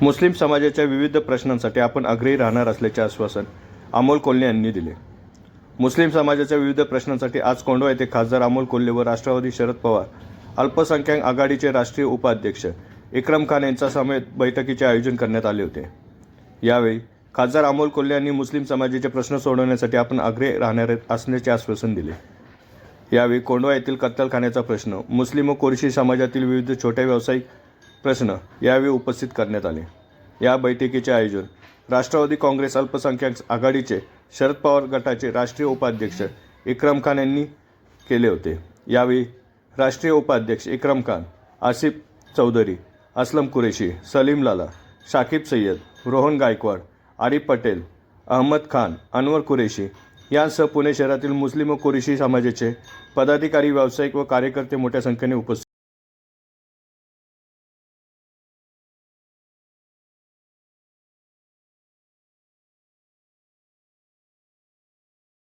मुस्लिम समाजाच्या विविध प्रश्नांसाठी आपण आग्रही राहणार असल्याचे आश्वासन अमोल कोल्हे यांनी दिले. मुस्लिम समाजाच्या विविध प्रश्नांसाठी आज कोंडवा येथे खासदार अमोल कोल्हे व राष्ट्रवादी शरद पवार अल्पसंख्याक आघाडीचे राष्ट्रीय उपाध्यक्ष इक्रम खान यांच्या समेत बैठकीचे आयोजन करण्यात आले होते. यावेळी खासदार अमोल कोल्हे यांनी मुस्लिम समाजाचे प्रश्न सोडवण्यासाठी आपण आग्रही राहणार असल्याचे आश्वासन दिले. यावेळी कोंडवा येथील कत्तलखान्याचा प्रश्न मुस्लिम व कोरशी समाजातील विविध छोट्या व्यावसायिक प्रश्न यावेळी उपस्थित करण्यात आले. या बैठकीचे आयोजन राष्ट्रवादी काँग्रेस अल्पसंख्याक आघाडीचे शरद पवार गटाचे राष्ट्रीय उपाध्यक्ष इक्रम खान यांनी केले होते. यावेळी राष्ट्रीय उपाध्यक्ष इक्रम खान आसिफ चौधरी असलम कुरेशी सलीम लाला शाकिब सय्यद रोहन गायकवाड आरिफ पटेल अहमद खान अनवर कुरेशी यांसह पुणे शहरातील मुस्लिम व कुरेशी समाजाचे पदाधिकारी व्यावसायिक व कार्यकर्ते मोठ्या संख्येने उपस्थित